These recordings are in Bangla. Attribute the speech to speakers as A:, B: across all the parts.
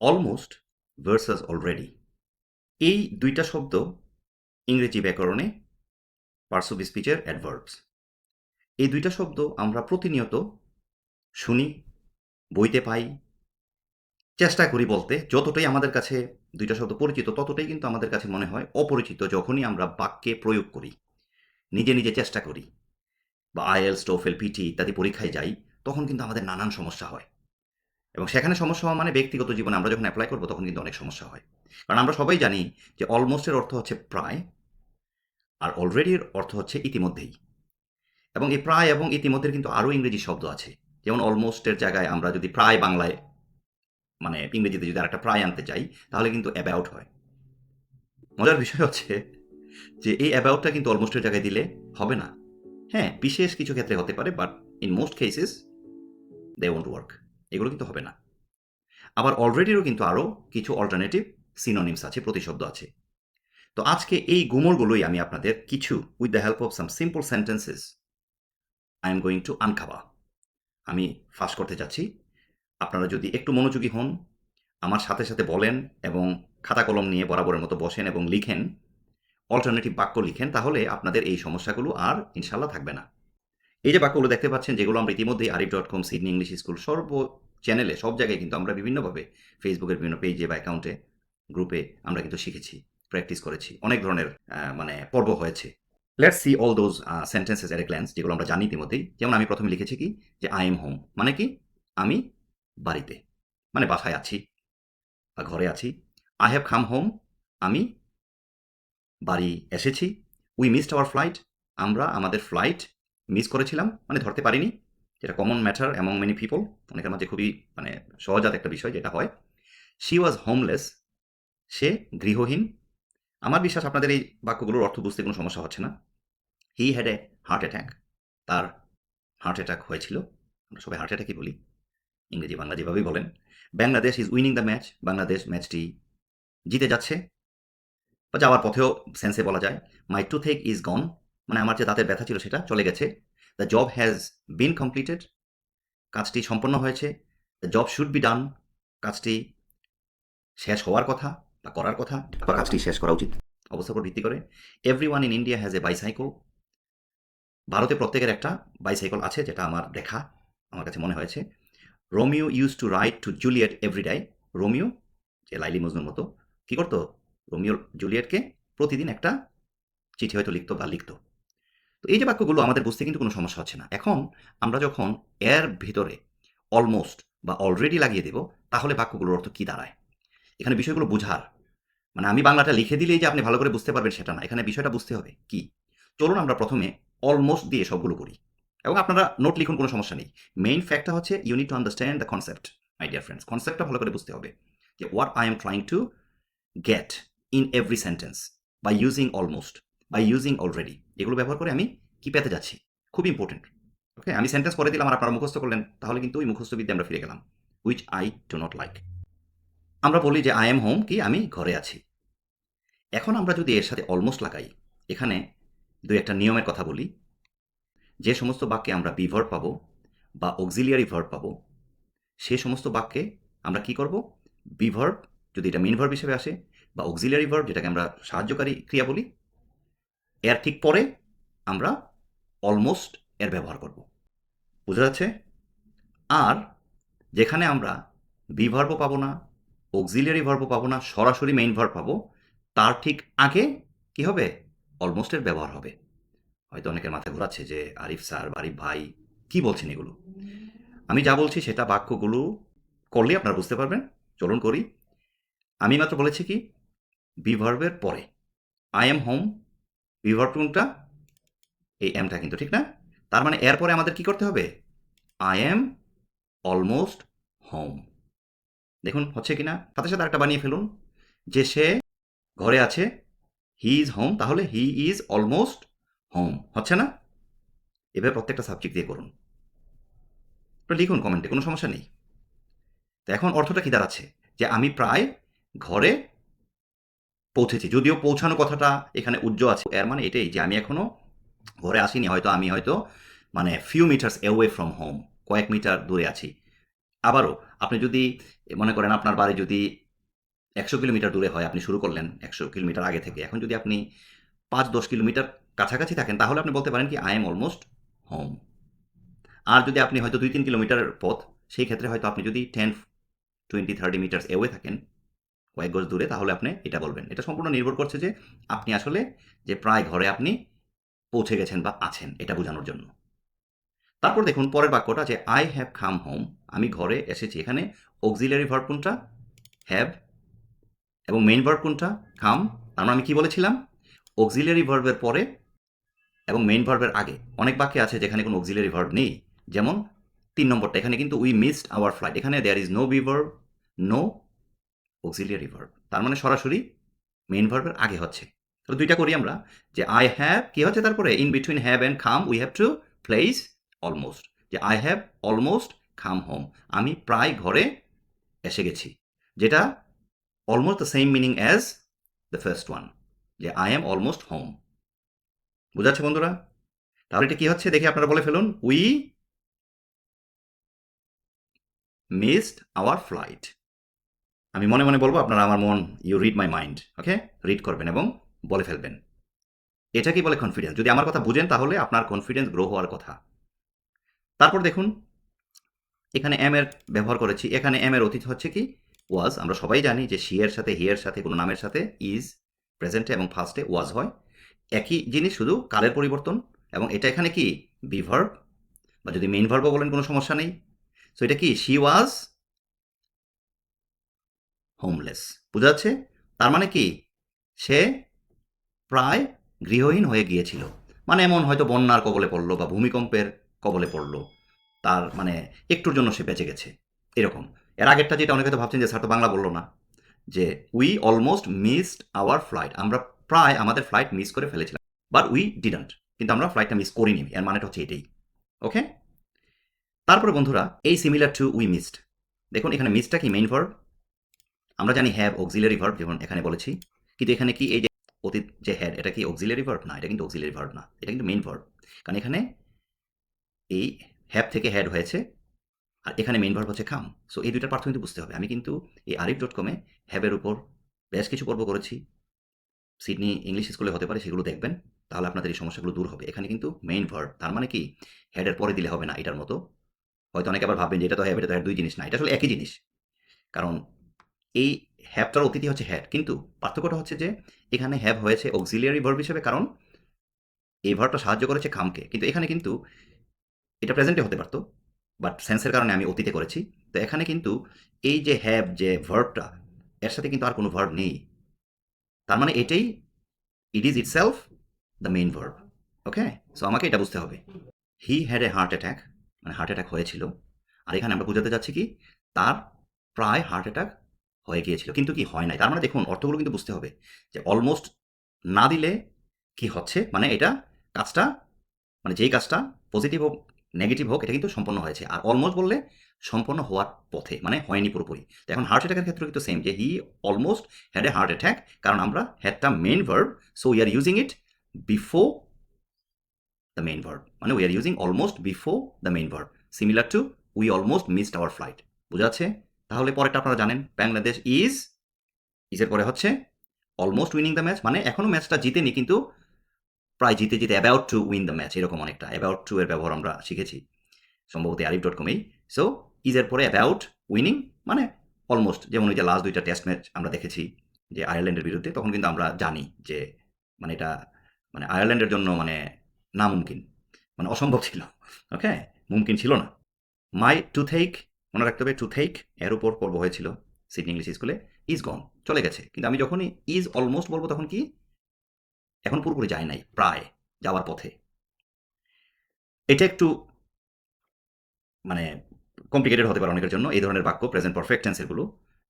A: অলমোস্ট ভার্সাস অলরেডি এই দুইটা শব্দ ইংরেজি ব্যাকরণে পার্টস অফ স্পিচের অ্যাডভার্বস এই দুইটা শব্দ আমরা প্রতিনিয়ত শুনি, বইতে পাই, চেষ্টা করি বলতে। যতটাই আমাদের কাছে দুইটা শব্দ পরিচিত, ততটাই কিন্তু আমাদের কাছে মনে হয় অপরিচিত যখনই আমরা বাক্যে প্রয়োগ করি। নিজে নিজে চেষ্টা করি বা আইএলস, টোফেল, পিটি ইত্যাদি পরীক্ষায় যাই, তখন কিন্তু আমাদের নানান সমস্যা হয়। এবং সেখানে সমস্যা হওয়া মানে ব্যক্তিগত জীবনে আমরা যখন অ্যাপ্লাই করব তখন কিন্তু অনেক সমস্যা হয়। কারণ আমরা সবাই জানি যে অলমোস্টের অর্থ হচ্ছে প্রায়, আর অলরেডির অর্থ হচ্ছে ইতিমধ্যেই। এবং এই প্রায় এবং ইতিমধ্যের কিন্তু আরও ইংরেজি শব্দ আছে। যেমন অলমোস্টের জায়গায় আমরা যদি প্রায় বাংলায় মানে ইংরেজিতে যদি আরেকটা প্রায় আনতে চাই তাহলে কিন্তু অ্যাবাউট হয়। মজার বিষয় হচ্ছে যে এই অ্যাবাউটটা কিন্তু অলমোস্টের জায়গায় দিলে হবে না। হ্যাঁ বিশেষ কিছু ক্ষেত্রে হতে পারে but in most cases they won't work এগুলো কিন্তু হবে না। আবার অলরেডিরও কিন্তু আরও কিছু অল্টারনেটিভ সিনোনিমস আছে, প্রতিশব্দ আছে। তো আজকে এই গুমরগুলোই আমি আপনাদের কিছু with the help of some simple sentences I am going to আনখাবা আমি ফাঁস করতে যাচ্ছি। আপনারা যদি একটু মনোযোগী হন, আমার সাথে সাথে বলেন এবং খাতা কলম নিয়ে বরাবরের মতো বসেন এবং লিখেন অল্টারনেটিভ বাক্য লিখেন, তাহলে আপনাদের এই সমস্যাগুলো আর ইনশাল্লাহ থাকবে না। এই যে বাক্যগুলো দেখতে পাচ্ছেন, যেগুলো আমরা ইতিমধ্যেই Arif dot com Sydney English school সর্ব চ্যানেলে, সব জায়গায় কিন্তু আমরা বিভিন্নভাবে ফেসবুকের বিভিন্ন পেজে বা অ্যাকাউন্টে গ্রুপে আমরা কিন্তু শিখেছি প্র্যাকটিস করেছি, অনেক ধরনের মানে পর্ব হয়েছে। Let's see all those sentences এর গ্ল্যান্স যেগুলো আমরা জানি ইতিমধ্যেই। যেমন আমি প্রথমে লিখেছি কি? যে আই এম হোম মানে কি? আমি বাড়িতে মানে বাসায় আছি, বা ঘরে আছি। আই হ্যাভ খাম হোম আমি বাড়ি এসেছি। উই মিসড আওয়ার ফ্লাইট আমরা আমাদের ফ্লাইট মিস করেছিলাম মানে ধরতে পারিনি। যেটা common matter among many people অনেকের মাঝে খুবই মানে সহজাত একটা বিষয় যেটা হয়। শি ওয়াজ হোমলেস সে গৃহহীন। আমার বিশ্বাস আপনাদের এই বাক্যগুলোর অর্থ বুঝতে কোনো সমস্যা হচ্ছে না। He had a heart attack তার হার্ট অ্যাটাক হয়েছিল। আমরা সবাই হার্ট অ্যাটাকই বলি। ইংরেজি, বাংলা যেভাবেই বলেন। Bangladesh is winning the match Bangladesh ম্যাচটি জিতে যাচ্ছে। বা যাওয়ার পথেও সেন্সে বলা যায়। My toothache is gone মানে আমার যে দাঁতের ব্যথা ছিল সেটা চলে গেছে। The job has been completed কাজটি সম্পন্ন হয়েছে। The job should be done কাজটি শেষ হওয়ার কথা বা করার কথা বা কাজটি শেষ করা উচিত। অবস্থার উপর ভিত্তি করে every one in India has a bicycle ভারতে প্রত্যেকের একটা বাইসাইকেল আছে যেটা আমার দেখা, আমার কাছে মনে হয়েছে। Romeo use to write to Juliet every day Romeo যে লাইলি মজনুর মতো, কী করতো? রোমিও জুলিয়েটকে প্রতিদিন একটা চিঠি হয়তো লিখতো বা লিখতো। তো এই যে বাক্যগুলো আমাদের বুঝতে কিন্তু কোনো সমস্যা হচ্ছে না। এখন আমরা যখন এর ভিতরে অলমোস্ট বা অলরেডি লাগিয়ে দেব, তাহলে বাক্যগুলোর অর্থ কী দাঁড়ায়? এখানে বিষয়গুলো বোঝার। মানে আমি বাংলাটা লিখে দিলেই যে আপনি ভালো করে বুঝতে পারবেন সেটা না, এখানে বিষয়টা বুঝতে হবে কি? চলুন আমরা প্রথমে অলমোস্ট দিয়ে সবগুলো করি। এবং আপনারা নোট লিখুন, কোনো সমস্যা নেই। মেইন ফ্যাক্টটা হচ্ছে you need to understand the concept my dear friends কনসেপ্টটা ভালো করে বুঝতে হবে যে what I am trying to get in every sentence by using almost by using already এগুলো ব্যবহার করে আমি কি পেতে যাচ্ছি? খুব ইম্পর্টেন্ট ওকে আমি সেন্টেন্স করে দিলাম, আর আপনারা মুখস্থ করলেন, তাহলে কিন্তু ওই মুখস্থ বিদ্যা আমরা ফিরে গেলাম। Which I do not like আমরা বলি যে আই এম হোম কি? আমি ঘরে আছি। এখন আমরা যদি এর সাথে অলমোস্ট লাগাই, এখানে দুই একটা নিয়মের কথা বলি। যে সমস্ত বাক্যে আমরা বিভার্ব পাবো, বা অক্সিলিয়ারি ভার্ব পাবো, সে সমস্ত বাক্যে আমরা কি করব? বিভার্ব যদি এটা মেন ভার্ব হিসেবে আসে, বা অক্সিলিয়ারি ভার্ব যেটাকে আমরা সাহায্যকারী ক্রিয়া বলি এর ঠিক পরে আমরা অলমোস্ট এর ব্যবহার করব। বোঝা যাচ্ছে? আর যেখানে আমরা বিভার্ব পাবো না অক্সিলিয়ারি ভার্ব পাবো না, সরাসরি মেইন ভার্ব পাবো, তার ঠিক আগে কি হবে? অলমোস্টের ব্যবহার হবে। হয়তো অনেকের মাথায় ঘোরাচ্ছে যে, আরিফ স্যার, আরিফ ভাই, কি বলছেন এগুলো? আমি যা বলছি সেটা বাক্যগুলো করলে আপনারা বুঝতে পারবেন। চলুন করি। আমি মাত্র বলেছি কি? বিভার্বের পরে। আই এম হোম বিভার্ব কোনটা? এই এমটা কিন্তু ঠিক না। তার মানে এরপরে আমাদের কি করতে হবে? আই এম অলমোস্ট হোম দেখুন, হচ্ছে কি না সাথে সাথে একটা বানিয়ে ফেলুন। যে সে ঘরে আছে হি ইজ হোম তাহলে হি ইজ অলমোস্ট হোম হচ্ছে না? এভাবে প্রত্যেকটা সাবজেক্ট দিয়ে করুন। লিখুন কমেন্টে কোনো সমস্যা নেই। তো এখন অর্থটা কি দাঁড়াচ্ছে? যে আমি প্রায় ঘরে পৌঁছেছি। যদিও পৌঁছানো কথাটা এখানে উজ্জ্ব আছে। এর মানে এটাই যে আমি এখনও ঘরে আসিনি, হয়তো আমি হয়তো মানে few metres away from home কয়েক মিটার দূরে আছি। আবারও, আপনি যদি, মনে করেন আপনার বাড়ি যদি একশো কিলোমিটার দূরে হয়, আপনি শুরু করলেন একশো কিলোমিটার আগে থেকে। এখন যদি আপনি পাঁচ দশ কিলোমিটার কাছাকাছি থাকেন, তাহলে আপনি বলতে পারেন কি আই এম অলমোস্ট হোম আর যদি আপনি হয়তো দুই তিন কিলোমিটার পথ, সেই ক্ষেত্রে হয়তো আপনি যদি ten twenty thirty metres away থাকেন কয়েক গজ দূরে, তাহলে আপনি এটা বলবেন। এটা সম্পূর্ণ নির্ভর করছে যে আপনি আসলে যে প্রায় ঘরে আপনি পৌঁছে গেছেন বা আছেন, এটা বোঝানোর জন্য। তারপর দেখুন পরের বাক্যটা যে আই হ্যাভ কাম হোম আমি ঘরে এসেছি। এখানে অক্সিলারি ভার্ব কোনটা? হ্যাভ এবং মেইন ভার্ব কোনটা? কাম তার মানে আমি কি বলেছিলাম? অক্সিলারি ভার্বের পরে এবং মেইন ভার্বের আগে। অনেক বাক্যে আছে যেখানে কোনো অক্সিলারি ভার্ব নেই। যেমন তিন নম্বরটা, এখানে কিন্তু উই মিসড আওয়ার ফ্লাইট এখানে there is no be verb no auxiliary verb তার মানে সরাসরি মেইন ভার্বের আগে হচ্ছে। তো দুইটা করি আমরা, যে আই হ্যাভ কি হচ্ছে? তারপরে in between have and come we have to place almost যে I have almost come home আমি প্রায় ঘরে এসে গেছি। যেটা almost the same meaning as the first one যে আই এম অলমোস্ট হোম বুঝাচ্ছে বন্ধুরা? তাহলে এটা কি হচ্ছে? দেখে আপনারা বলে ফেলুন। উই মিসড আওয়ার ফ্লাইট আমি মনে মনে বলব, আপনারা আমার মন you read my mind okay read করবেন এবং বলে ফেলবেন। এটা কি বলে কনফিডেন্স যদি আমার কথা বুঝেন, তাহলে আপনার কনফিডেন্স গ্রো হওয়ার কথা। তারপর দেখুন, এখানে এম এর ব্যবহার করেছি। এখানে এম এর অতীত হচ্ছে কি? ওয়াজ আমরা সবাই জানি যে শি এর সাথে হি এর সাথে, কোনো নামের সাথে ইজ প্রেজেন্টে এবং ফার্স্টে ওয়াজ হয়। একই জিনিস শুধু কালের পরিবর্তন এবং এটা এখানে কি? বিভার্ব বা যদি মেইন ভার্বও বলেন কোনো সমস্যা নেই। সো এটা কি? শি ওয়াজ হোমলেস বোঝা যাচ্ছে তার মানে কি? সে প্রায় গৃহহীন হয়ে গিয়েছিল। মানে এমন হয়তো বন্যার কবলে পড়ল বা ভূমিকম্পের কবলে পড়ল। তার মানে একটুর জন্য সে বেঁচে গেছে। এরকম। এর আগেরটা যেটা অনেকে তো ভাবছেন যে স্যার তো বাংলা বলল না। যে we almost missed our flight আমরা প্রায় আমাদের ফ্লাইট মিস করে ফেলেছিলাম। বাট উই ডিডন্ট কিন্তু আমরা ফ্লাইটটা মিস করিনি এর মানেটা হচ্ছে এটাই। ওকে তারপরে বন্ধুরা, এই সিমিলার টু উই মিসড দেখুন, এখানে মিসটা কি মেইন ভার্ব আমরা জানি হ্যাভ অক্সিলারি ভার্ব যেমন এখানে বলেছি, কিন্তু এখানে কি এই যে অতীত যে হ্যাড এটা কি অক্সিলারি ভার্ব না, এটা কিন্তু অক্সিলারি ভার্ব না, এটা কিন্তু মেইন ভার্ব কারণ এখানে এই হ্যাভ থেকে হ্যাড হয়েছে, আর এখানে মেইন ভার্ব হচ্ছে খাম সো এই দুইটার পার্থক্য বুঝতে হবে। আমি কিন্তু এই আরিফ ডট কমে হ্যাবের উপর বেশ কিছু পর্ব করেছি। সিডনি ইংলিশ স্কুলে হতে পারে, সেগুলো দেখবেন। তাহলে আপনাদের এই সমস্যাগুলো দূর হবে। এখানে কিন্তু মেইন ভার্ব তার মানে কি? হেডের পরে দিলে হবে না এটার মতো। হয়তো অনেকে আবার ভাববেন যে এটা তো হ্যাব এটা তো হ্যাড দুই জিনিস না, এটা আসলে একই জিনিস। কারণ এই হ্যাবটার অতিথি হচ্ছে হ্যাড কিন্তু পার্থক্যটা হচ্ছে যে এখানে হ্যাভ হয়েছে অক্সিলিয়ারি ভার্ব হিসেবে, কারণ এই ভার্বটা সাহায্য করেছে খামকে কিন্তু এখানে কিন্তু এটা প্রেজেন্টে হতে পারতো বাট সেন্সের কারণে আমি অতীতে করেছি। তো এখানে কিন্তু এই যে হ্যাভ যে ভার্বটা এর সাথে কিন্তু আর কোনো ভার্ব নেই। তার মানে এটাই it is itself the main verb okay so আমাকে এটা বুঝতে হবে। He had a heart attack মানে হার্ট অ্যাটাক হয়েছিল। আর এখানে আমরা বোঝাতে যাচ্ছি কি, তার প্রায় হার্ট অ্যাটাক হয়ে গিয়েছিল। কিন্তু কি হয় নাই? তার মানে দেখুন, অর্থগুলো কিন্তু বুঝতে হবে যে অলমোস্ট না দিলে কি হচ্ছে? মানে এটা কাজটা মানে যেই কাজটা পজিটিভ হোক নেগেটিভ হোক, এটা কিন্তু সম্পন্ন হয়েছে। আর অলমোস্ট বললে সম্পন্ন হওয়ার পথে মানে হয়নি পুরোপুরি। এখন হার্ট অ্যাটাকের ক্ষেত্রে কিন্তু সেম যে he almost had a heart attack কারণ আমরা হ্যাডটা main verb so we are using it before the main verb মানে we are using almost before the main verb similar to we almost missed our flight বোঝা যাচ্ছে? তাহলে পরেরটা আপনারা জানেন। বাংলাদেশ ইজ ইজের পরে হচ্ছে অলমোস্ট উইনিং দ্য ম্যাচ মানে এখনও ম্যাচটা জিতেনি কিন্তু প্রায় জিতে জিতে about to win the match এরকম অনেকটা অ্যাবাউট টু এর ব্যবহার আমরা শিখেছি সম্ভবত আরিফ ডট কমেই সো ইজের পরে অ্যাবাউট উইনিং মানে অলমোস্ট যেমন ওই যে লাস্ট দুইটা টেস্ট ম্যাচ আমরা দেখেছি যে আয়ারল্যান্ডের বিরুদ্ধে, তখন কিন্তু আমরা জানি যে মানে এটা মানে আয়ারল্যান্ডের জন্য মানে নামুমকিন মানে অসম্ভব ছিল ওকে মুমকিন ছিল না। মাই টু থেইক মনে রাখতে হবে টু থেইক এর উপর পর্ব হয়েছিল সিডনি ইংলিশ স্কুলে ইজ গন চলে গেছে। কিন্তু আমি যখনই ইজ অলমোস্ট বলব তখন কি? এখন পুরোপুরি যায় নাই, প্রায় যাওয়ার পথে। এটা একটু মানে কমপ্লিকেটেড হতে পারে অনেকের জন্য, এই ধরনের বাক্য প্রেজেন্ট পারফেক্ট টেন্সেরগুলো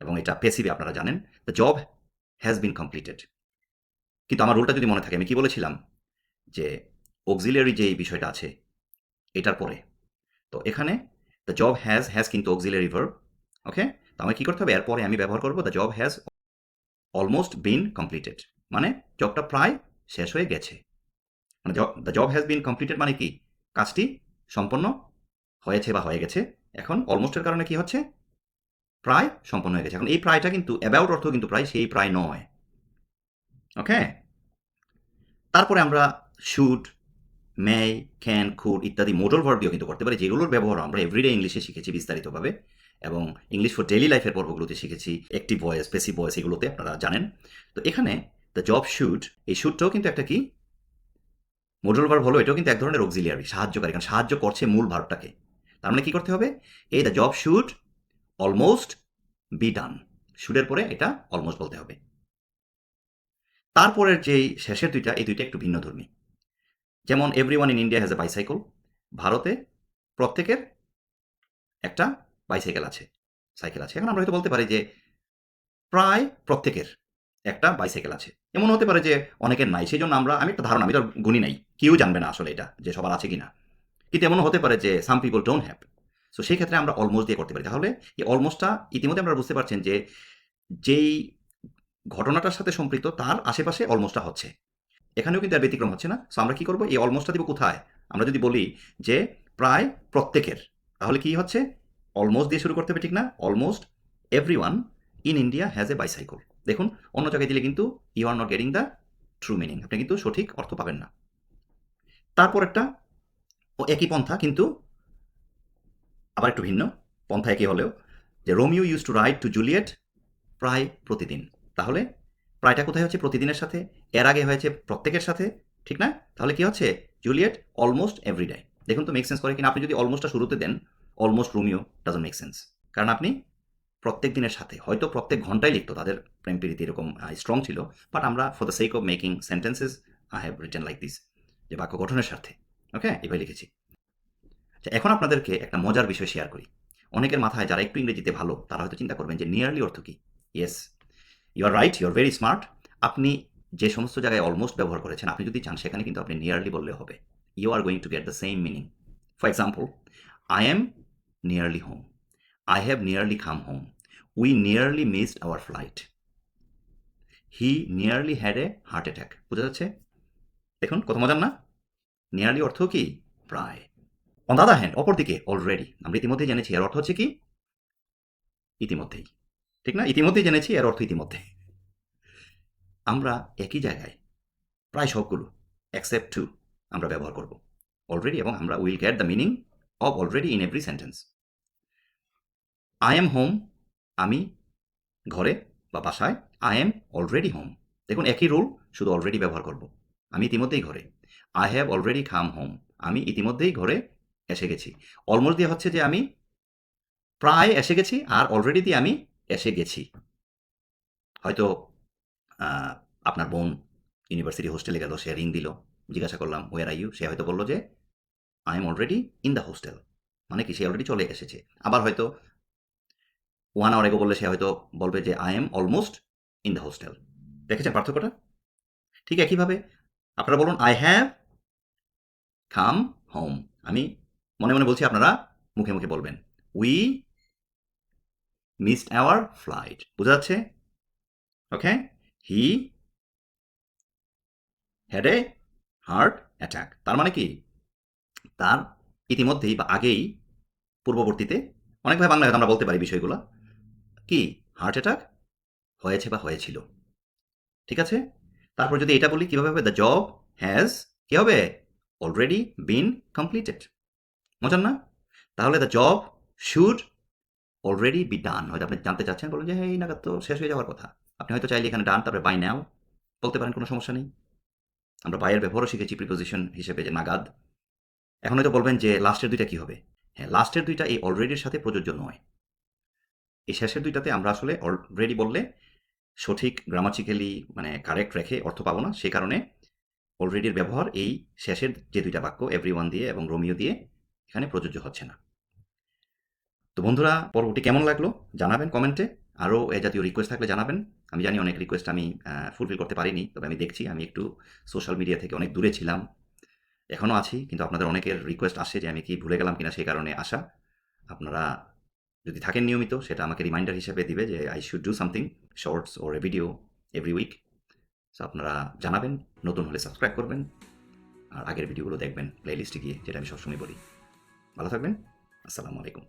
A: এবং এটা পেসিভে আপনারা জানেন the job has been completed কিন্তু আমার রুলটা যদি মনে থাকে, আমি কি বলেছিলাম? যে অক্সিলিয়ারি যে বিষয়টা আছে, এটার পরে। তো এখানে দ্য জব হ্যাজ হ্যাজ কিন্তু অক্সিলিয়ারি ভার্ব ওকে তো আমাকে কী করতে হবে? এরপরে আমি ব্যবহার করব the job has almost been completed মানে জবটা প্রায় শেষ হয়ে গেছে। মানে the job has been completed মানে কি? কাজটি সম্পন্ন হয়েছে বা হয়ে গেছে। এখন অলমোস্টের কারণে কি হচ্ছে? প্রায় সম্পন্ন হয়ে গেছে। এখন এই প্রায়টা কিন্তু অ্যাবাউট অর্থ কিন্তু প্রায় সেই প্রায় নয়। ওকে তারপরে আমরা শুড মে ক্যান খুড ইত্যাদি মোটর ভার্ব দিয়েও কিন্তু করতে পারি, যেগুলোর ব্যবহার আমরা এভরিডে ইংলিশে শিখেছি বিস্তারিতভাবে এবং ইংলিশ ফর ডেইলি লাইফের পর্বগুলোতে শিখেছি অ্যাক্টিভ ভয়েস পেসিভ ভয়েস এগুলোতে আপনারা জানেন। তো এখানে দ্য জব শুড এই শুটটাও কিন্তু একটা কি? মোডাল ভার্ব হলো, এটাও কিন্তু এক ধরনের অক্সিলিয়ারি সাহায্যকারী, কারণ সাহায্য করছে মূল ভার্বটাকে তার মানে কি করতে হবে? এই the job should almost be done শুডের পরে এটা অলমোস্ট বলতে হবে। তারপরের যেই শেষের দুইটা, এই দুইটা একটু ভিন্ন ধর্মী। যেমন every one in India has a bicycle ভারতে প্রত্যেকের একটা বাইসাইকেল আছে সাইকেল আছে। এখন আমরা হয়তো বলতে পারি যে প্রায় প্রত্যেকের একটা বাইসাইকেল আছে। এমন হতে পারে যে অনেকের নাই, সেই জন্য আমরা, আমি একটা ধারণা, আমি তো গুণী নাই, কেউ জানবে না আসলে এটা, যে সবার আছে কিনা। কিন্তু এমন হতে পারে যে some people don't have so সেই ক্ষেত্রে আমরা অলমোস্ট দিয়ে করতে পারি। তাহলে এই অলমোস্টটা ইতিমধ্যে আমরা বুঝতে পারছেন যে যেই ঘটনাটার সাথে সম্পৃক্ত, তার আশেপাশে অলমোস্টটা হচ্ছে। এখানেও কিন্তু আর ব্যতিক্রম হচ্ছে না। সো আমরা কি করব? এই অলমোস্টটা দিব কোথায়? আমরা যদি বলি যে প্রায় প্রত্যেকের, তাহলে কি হচ্ছে? অলমোস্ট দিয়ে শুরু করতে হবে, ঠিক না? Almost every one in India has a bicycle দেখুন, অন্য জায়গায় দিলে কিন্তু you are not getting the true meaning আপনি কিন্তু সঠিক অর্থ পাবেন না। তারপর একটা, ও একই পন্থা, কিন্তু আবার একটু ভিন্ন। পন্থা একই হলেও, যে Romeo use to write to Juliet প্রায় প্রতিদিন। তাহলে প্রায়টা কোথায় হচ্ছে? প্রতিদিনের সাথে। এর আগে হয়েছে প্রত্যেকের সাথে, ঠিক না? তাহলে কি হচ্ছে? জুলিয়েট অলমোস্ট এভরিডে দেখুন তো মেক সেন্স করে কিনা? আপনি যদি অলমোস্টটা শুরুতে দেন almost Romeo doesn't make sense কারণ আপনি প্রত্যেক দিনের সাথে, হয়তো প্রত্যেক ঘন্টায় লিখতো, তাদের প্রেম প্রীতি এরকম স্ট্রং ছিল বাট আমরা for the sake of making sentences I have written like this যে বাক্য গঠনের স্বার্থে ওকে এভাবে লিখেছি। আচ্ছা এখন আপনাদেরকে একটা মজার বিষয় শেয়ার করি। অনেকের মাথায় যারা একটু ইংরেজিতে ভালো, তারা হয়তো চিন্তা করবেন যে নিয়ারলি অর্থ কি? Yes you are right you are very smart আপনি যে সমস্ত জায়গায় অলমোস্ট ব্যবহার করেছেন, আপনি যদি চান সেখানে কিন্তু আপনি নিয়ারলি বললে হবে। You are going to get the same meaning for example I am nearly home I have nearly come home we nearly missed our flight he nearly had a heart attack বুঝা যাচ্ছে? দেখুন কত মজার না? নিয়ারলি অর্থ কি? প্রায়। অন দাদা হ্যান্ড অপরদিকে অলরেডি আমরা ইতিমধ্যেই জেনেছি, এর অর্থ হচ্ছে কি? ইতিমধ্যেই। ঠিক না? ইতিমধ্যেই জেনেছি, এর অর্থ ইতিমধ্যে। আমরা একই জায়গায়। প্রায় সবগুলো অ্যাকসেপ্ট টু আমরা ব্যবহার করব। অলরেডি এবং আমরা will get the meaning of already in every sentence I am home আমি ঘরে বা বাসায় আই এম অলরেডি হোম দেখুন, একই রুল শুধু অলরেডি ব্যবহার করব। আমি ইতিমধ্যেই ঘরে। I have already come home আমি ইতিমধ্যেই ঘরে এসে গেছি। অলমোস্ট দিয়ে হচ্ছে যে আমি প্রায় এসে গেছি, আর অলরেডি দিয়ে আমি এসে গেছি। হয়তো আপনার বোন ইউনিভার্সিটি হোস্টেলে গেল, সে রিং দিল। জিজ্ঞাসা করলাম ওয়ার আই ইউ সে হয়তো বলল যে I am already in the hostel মানে কি, সে অলরেডি চলে এসেছে। আবার হয়তো ওয়ান আওয়ার এগো বললে, সে হয়তো বলবে যে I am almost in the hostel দেখেছেন পার্থক্যটা? ঠিক একইভাবে আপনারা বলুন আই হ্যাভ কাম হোম আমি মনে মনে বলছি, আপনারা মুখে মুখে বলবেন উই মিসড আওয়ার ফ্লাইট বোঝা যাচ্ছে? Okay he had a heart attack তার মানে কি? তার ইতিমধ্যেই বা আগেই পূর্ববর্তীতে অনেকভাবে বাংলা আমরা বলতে পারি বিষয়গুলো। কি? হার্ট অ্যাটাক হয়েছে বা হয়েছিল। ঠিক আছে? তারপর যদি এটা বলি কীভাবে হবে? দ্য জব হ্যাজ কি হবে? অলরেডি বিন কমপ্লিটেড মজার না? তাহলে the job should already be done হয়তো আপনি জানতে চাচ্ছেন, বলুন যে হ্যাঁ এই নাগাদ তো শেষ হয়ে যাওয়ার কথা। আপনি হয়তো চাইলে এখানে ডান, তারপরে বাই নাও বলতে পারেন, কোনো সমস্যা নেই। আমরা বাইয়ের ব্যবহারও শিখেছি প্রিপোজিশন হিসেবে যে নাগাদ। এখন হয়তো বলবেন যে লাস্টের দুইটা কি হবে? হ্যাঁ লাস্টের দুইটা এই অলরেডির সাথে প্রযোজ্য নয়। এই শেষের দুইটাতে আমরা আসলে অলরেডি বললে সঠিক গ্রামাটিক্যালি মানে কারেক্ট রেখে অর্থ পাবো না। সে কারণে অলরেডির ব্যবহার এই শেষের যে দুইটা বাক্য এভরি ওয়ান দিয়ে এবং রোমিও দিয়ে এখানে প্রযোজ্য হচ্ছে না। তো বন্ধুরা, পর্বটি কেমন লাগল জানাবেন কমেন্টে। আরও এ জাতীয় রিকোয়েস্ট থাকলে জানাবেন। আমি জানি অনেক রিকোয়েস্ট আমি ফুলফিল করতে পারিনি, তবে আমি দেখছি, আমি একটু সোশ্যাল মিডিয়া থেকে অনেক দূরে ছিলাম। এখনও আছি, কিন্তু আপনাদের অনেকের রিকোয়েস্ট আসে যে আমি কি ভুলে গেলাম কিনা সেই কারণে আসা। আপনারা যদি থাকেন নিয়মিত, সেটা আমাকে রিমাইন্ডার হিসেবে দিবে যে I should do something shorts or a video every week so আপনারা জানাবেন, নতুন হলে সাবস্ক্রাইব করবেন, আর আগের ভিডিওগুলো দেখবেন প্লেলিস্টে গিয়ে, যেটা আমি সবসময় বলি। ভালো থাকবেন, আসসালামু আলাইকুম।